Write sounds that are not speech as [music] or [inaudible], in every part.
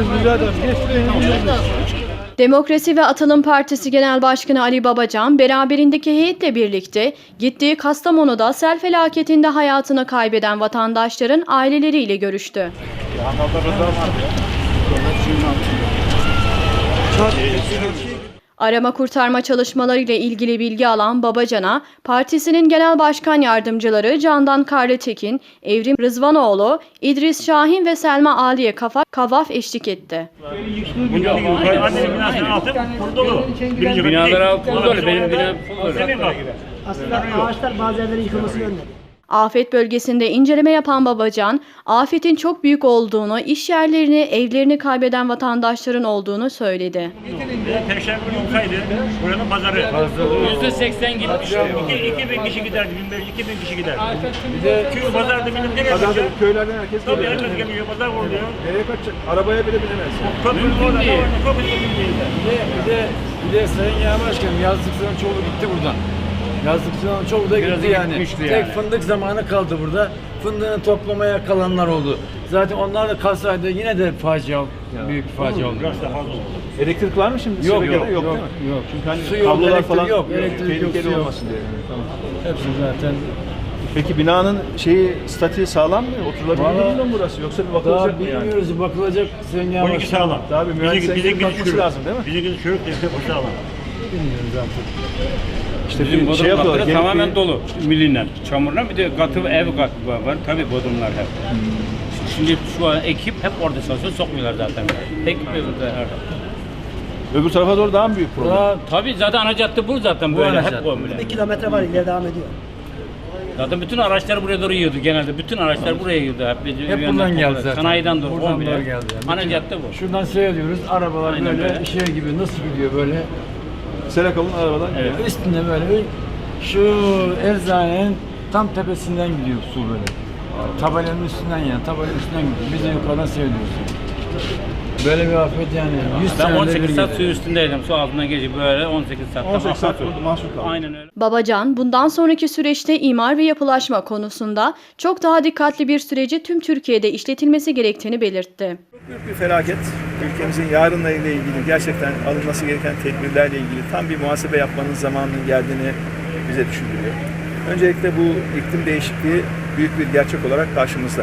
Geçtiremeyiz birader. Geçtiremeyiz. Demokrasi ve Atılım Partisi Genel Başkanı Ali Babacan, beraberindeki heyetle birlikte gittiği Kastamonu'da sel felaketinde hayatını kaybeden vatandaşların aileleriyle görüştü. Arama kurtarma çalışmalarıyla ilgili bilgi alan Babacan'a, partisinin genel başkan yardımcıları Candan Karlıtekin, Evrim Rızvanoğlu, İdris Şahin ve Selma Aliye Kafa Kavaf eşlik etti. Binalar altı. Benim binam. Aslında ağaçlar bazı yerlerin yıkılmasını önledi. Afet bölgesinde inceleme yapan Babacan, afetin çok büyük olduğunu, iş yerlerini, evlerini kaybeden vatandaşların olduğunu söyledi. Perşembe günü olsaydı buranın pazarı. Yüzde seksen gitmiş. İki, iki bin kişi giderdi, bin beş, iki bin kişi giderdi. Çünkü pazarda benim nereye kaçacak? köylerden herkes Tabii geliyor. herkes geliyor, pazar oluyor. Nereye kaçacak? Arabaya bile binemez. Köprünün orada, üzgün değil. Bir de, bir de, bir de Sayın Yağmur Başkanım yazlıkçıların çoğu gitti buradan. Yazlıkçıların çoğu da Biraz gitti yani. gitmişti Tek yani. fındık zamanı kaldı burada. Fındığını toplamaya kalanlar oldu. Zaten onlar da kalsaydı yine de facia, büyük bir facia oldu. Biraz daha fazla oldu. Elektrik var mı şimdi? Yok, Şebekede? yok, yok, yok, değil mi? yok. Çünkü hani Su yok, kablolar elektrik falan yok, elektrik yok, tehlikeli su yok. olmasın diye. Tamam. Hepsi zaten. Peki binanın şeyi statiği sağlam mı? Oturulabilir Vallahi- mi burası? Yoksa bir Daha bakılacak mı yani? bilmiyoruz, bakılacak Yağmur 12 Başkanım. sağlam. Gelip gidiş bakması çürük. lazım, değil mi? Bize gidiş çürük değil, bu sağlam. Bilmiyoruz artık. İşte Bizim bir şey yapıyorlar. gelip tamamen bir- dolu. Millinler. Çamurla bir de katı ev katı var. Tabii bodrumlar hep. Şimdi şu an ekip hep orada çalışıyor. Sokmuyorlar zaten. Ekip burada orada. Öbür tarafa doğru daha mı büyük problem? Daha Tabii zaten ana cadde bu zaten böyle. ana hep cadde. böyle. Bir kilometre var ileri devam ediyor. Zaten bütün araçlar buraya doğru yiyordu genelde. Bütün araçlar buraya yiyordu. Hep, Hep buradan geldi zaten. Sanayiden doğru. Buradan doğru geldi yani. Ana cadde bu. Şuradan seyrediyoruz. Arabalar Aynen böyle öyle. şey gibi nasıl gidiyor böyle. Selakalın arabadan Evet. gidiyor. Üstünde böyle bir şu eczanenin tam tepesinden gidiyor su böyle. Tabelanın üstünden yani, tabelanın üstünden gidiyor. Biz de yukarıdan seyrediyoruz. Böyle bir afet yani. 100 Ben senede 18 bir saat geliyor. su üstündeydim. Su altından geçip böyle 18 saat. 18 saat oldu [laughs] mahsur kaldı. Aynen öyle. Babacan, bundan sonraki süreçte imar ve yapılaşma konusunda çok daha dikkatli bir süreci tüm Türkiye'de işletilmesi gerektiğini belirtti. Büyük bir felaket. Ülkemizin yarınla ilgili gerçekten alınması gereken tedbirlerle ilgili tam bir muhasebe yapmanın zamanının geldiğini bize düşündürüyor. Öncelikle bu iklim değişikliği büyük bir gerçek olarak karşımızda.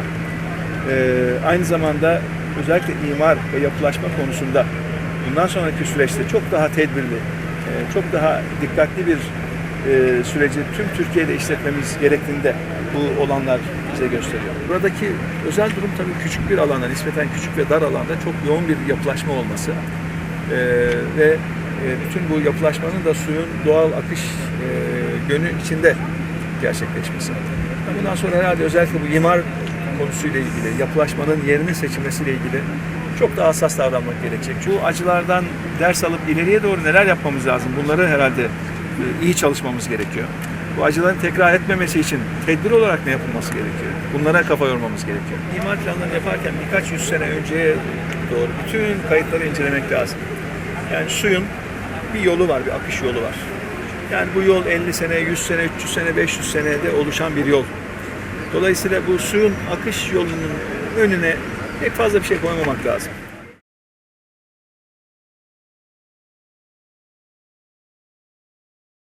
Ee, aynı zamanda özellikle imar ve yapılaşma konusunda bundan sonraki süreçte çok daha tedbirli, e, çok daha dikkatli bir e, süreci tüm Türkiye'de işletmemiz gerektiğini de bu olanlar bize gösteriyor. Buradaki özel durum tabii küçük bir alanda, nispeten küçük ve dar alanda çok yoğun bir yapılaşma olması Ee, ve e, bütün bu yapılaşmanın da suyun doğal akış e, yönü içinde gerçekleşmesi. Bundan sonra herhalde özellikle bu imar konusuyla ilgili, yapılaşmanın yerinin seçilmesiyle ilgili çok daha hassas davranmak gerekecek. Bu acılardan ders alıp ileriye doğru neler yapmamız lazım? Bunları herhalde e, iyi çalışmamız gerekiyor. Bu acıların tekrar etmemesi için tedbir olarak ne yapılması gerekiyor? Bunlara kafa yormamız gerekiyor. İmar planlarını yaparken birkaç yüz sene önceye doğru bütün kayıtları incelemek lazım. Yani suyun bir yolu var, bir akış yolu var. Yani bu yol 50 sene, 100 sene, 300 sene, 500 senede oluşan bir yol. Dolayısıyla bu suyun akış yolunun önüne pek fazla bir şey koymamak lazım.